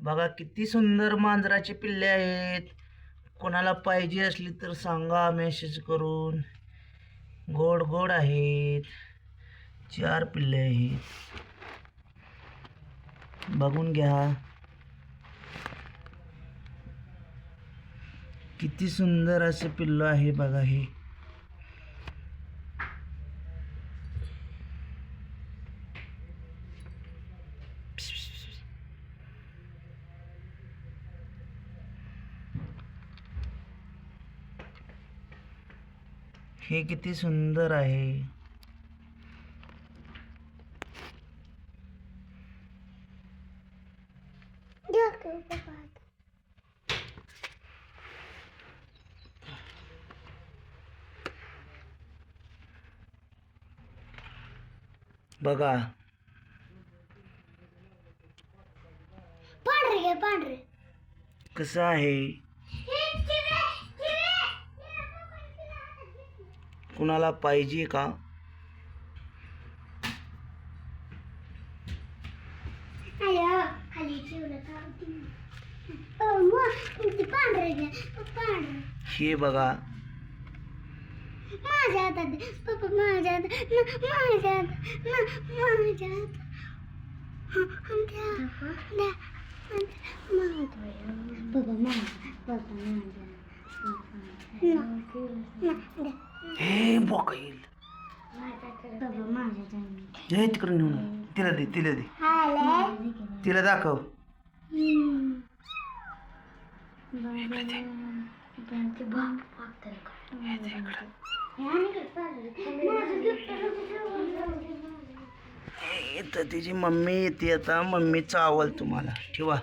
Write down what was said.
बघा किती सुंदर मांजराचे पिल्ले आहेत. कोणाला पाहिजे असली तर सांगा मेसेज करून. गोड गोड आहेत. चार पिल्ले आहेत. बघून घ्या. किती सुंदर असे पिल्लं आहे बघा हे. हे किती सुंदर आहे. बघा. पांढरे पांढरे. कसं आहे? कुणाला पाहिजे का? हे बघा. माझ्या हातात. पप्पा माझ्या हातात माझ्या हातात माझ्या हातात हं, हं. माझ्या- पप्पा? माझ्या पप्पा माझ्या न- न- द्या. हे बोका येईल हे तिकडे नेऊन तिला दे तिला दे. तिला दाखव. हे तिची मम्मी येते आता. मम्मी चावल तुम्हाला. ठेवा.